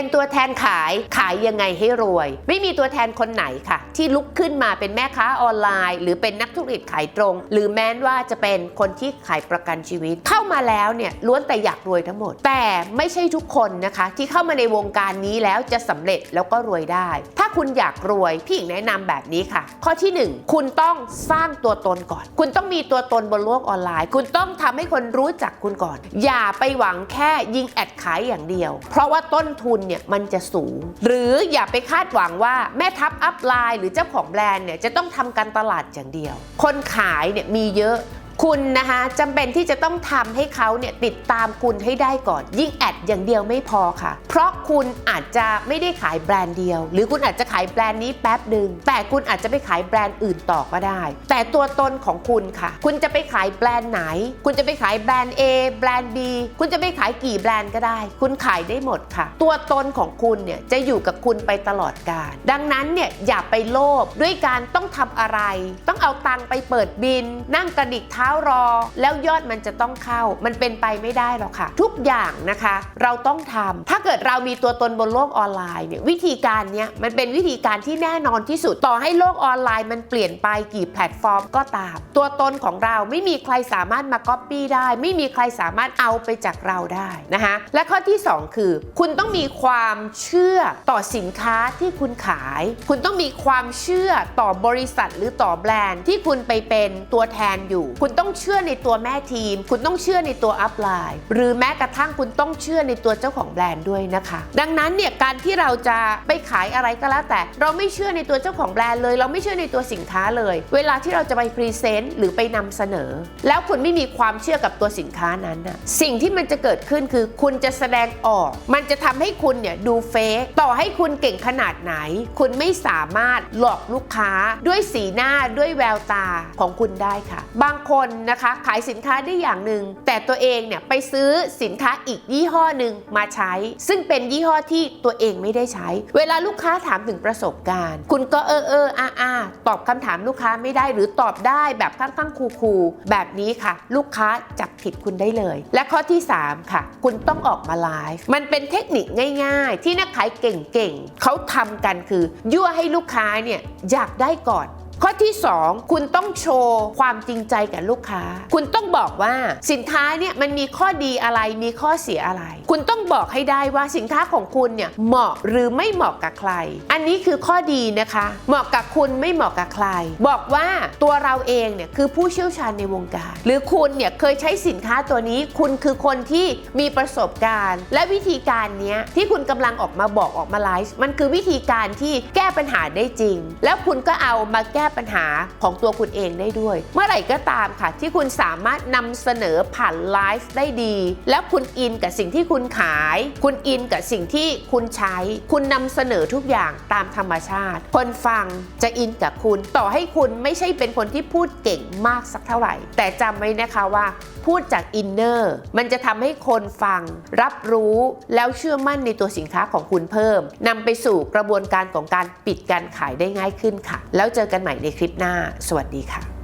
เป็นตัวแทนขายขายยังไงให้รวย ไม่มีตัวแทนคนไหนค่ะ ที่ลุกขึ้นมาเป็นแม่ค้าออนไลน์ หรือเป็นนักธุรกิจขายตรง หรือแม้นว่าจะเป็นคนที่ขายประกันชีวิต เข้ามาแล้วเนี่ยล้วนแต่อยากรวยทั้งหมด แต่ไม่ใช่ทุกคนนะคะ ที่เข้ามาในวงการนี้แล้วจะสำเร็จแล้วก็รวยได้ ถ้าคุณอยากรวยพี่หญิงแนะนำแบบนี้ค่ะ ข้อทีหนึ่งคุณต้องสร้างตัวตนก่อน คุณต้องมีตัวตนบนโลกออนไลน์ คุณต้องทำให้คนรู้จักคุณก่อน อย่าไปหวังแค่ยิงแอดขายอย่างเดียว เพราะว่าต้นทุนเนี่ยมันจะสูง หรืออย่าไปคาดหวังว่าแม่ทัพอัพไลน์หรือเจ้าของแบรนด์เนี่ยจะต้องทำการตลาดอย่างเดียว คนขายเนี่ยมีเยอะ คุณนะคะจำเป็นที่จะต้องทำให้เขาเนี่ยติดตามคุณให้ได้ก่อน ยิ่งแอดอย่างเดียวไม่พอค่ะ เพราะคุณอาจจะไม่ได้ขายแบรนด์เดียว หรือคุณอาจจะขายแบรนด์นี้แป๊บหนึ่งแต่คุณอาจจะไปขายแบรนด์อื่นต่อก็ได้ แต่ตัวตนของคุณค่ะ คุณจะไปขายแบรนด์ไหน คุณจะไปขายแบรนด์ A แบรนด์ B คุณจะไปขายกี่แบรนด์ก็ได้ คุณขายได้หมดค่ะ ตัวตนของคุณเนี่ยจะอยู่กับคุณไปตลอดกาลดังนั้นเนี่ยอย่าไปโลภด้วยการต้องทำอะไร ต้องเอาตังค์ไปเปิดบิน นั่งกระดิกเท้ารอ แล้วยอดมันจะต้องเข้า มันเป็นไปไม่ได้หรอกค่ะ ทุกอย่างนะคะเราต้องทำถ้าเกิดเรามีตัวตนบนโลกออนไลน์เนี่ยวิธีการเนี้ยมันเป็นวิธีการที่แน่นอนที่สุดต่อให้โลกออนไลน์มันเปลี่ยนไปกี่แพลตฟอร์มก็ตาม ตัวตนของเราไม่มีใครสามารถมาก๊อปปี้ได้ ไม่มีใครสามารถเอาไปจากเราได้นะคะและข้อที่ 2 คือ คุณต้องมีความเชื่อต่อสินค้าที่คุณขาย คุณต้องมีความเชื่อต่อบริษัทหรือต่อแบรนด์ที่คุณไปเป็นตัวแทนอยู่ คุณต้องเชื่อในตัวแม่ทีม คุณต้องเชื่อในตัวอัพไลน์หรือแม้กระทั่งคุณต้องเชื่อในตัวเจ้าของแบรนด์ด้วยนะคะ ดังนั้นเนี่ยการที่เราจะไปขายอะไรก็แล้วแต่ เราไม่เชื่อในตัวเจ้าของแบรนด์เลย เราไม่เชื่อในตัวสินค้าเลย เวลาที่เราจะไปพรีเซนต์หรือไปนำเสนอ แล้วคุณไม่มีความเชื่อกับตัวสินค้านั้นนะสิ่งที่มันจะเกิดขึ้นคือ คุณจะแสดงออก มันจะทำให้คุณเนี่ยดูเฟกต่อให้คุณเก่งขนาดไหน คุณไม่สามารถหลอกลูกค้าด้วยสีหน้าด้วยแววตาของคุณได้ค่ะ บางคนนะคะขายสินค้าได้อย่างหนึ่งแต่ตัวเองเนี่ยไปซื้อสินค้าอีกยี่ห้อหนึ่งมาใช้ ซึ่งเป็นยี่ห้อที่ตัวเองไม่ได้ใช้ เวลาลูกค้าถามถึงประสบการณ์ คุณก็เออเอออาอาตอบคำถามลูกค้าไม่ได้หรือตอบได้แบบค่อนข้างคูลๆแบบนี้ค่ะ ลูกค้าจับผิดคุณได้เลย และข้อที่ 3 ค่ะ คุณต้องออกมาไลฟ์มันเป็นเทคนิคง่าย ๆ ที่นักขายเก่งๆเขาทำกันคือ ยั่วให้ลูกค้าเนี่ยอยากได้ก่อน ข้อที่ 2 คุณต้องโชว์ความจริงใจกับลูกค้า คุณต้องบอกว่าสินค้าเนี่ยมันมีข้อดีอะไรมีข้อเสียอะไร คุณต้องบอกให้ได้ว่าสินค้าของคุณเนี่ยเหมาะหรือไม่เหมาะกับใคร อันนี้คือข้อดีนะคะ เหมาะกับคุณไม่เหมาะกับใคร บอกว่าตัวเราเองเนี่ยคือผู้เชี่ยวชาญในวงการ หรือคุณเนี่ยเคยใช้สินค้าตัวนี้ คุณคือคนที่มีประสบการณ์ และวิธีการเนี้ยที่คุณกำลังออกมาบอกออกมาไลฟ์มันคือวิธีการที่แก้ปัญหาได้จริง แล้วคุณก็เอามาแก้ปัญหาของตัวคุณเองได้ด้วย เมื่อไหร่ก็ตามค่ะ ที่คุณสามารถนำเสนอผ่านไลฟ์ได้ดี แล้วคุณอินกับสิ่งที่คุณขาย คุณอินกับสิ่งที่คุณใช้ คุณนำเสนอทุกอย่างตามธรรมชาติ คนฟังจะอินกับคุณ ต่อให้คุณไม่ใช่เป็นคนที่พูดเก่งมากสักเท่าไหร่ แต่จำไว้นะคะว่าพูดจากอินเนอร์มันจะทำให้คนฟัง รับรู้แล้วเชื่อมั่นในตัวสินค้าของคุณเพิ่มนำไปสู่กระบวนการของการปิดการขายได้ง่ายขึ้นค่ะ แล้วเจอกันใหม่ในคลิปหน้า สวัสดีค่ะ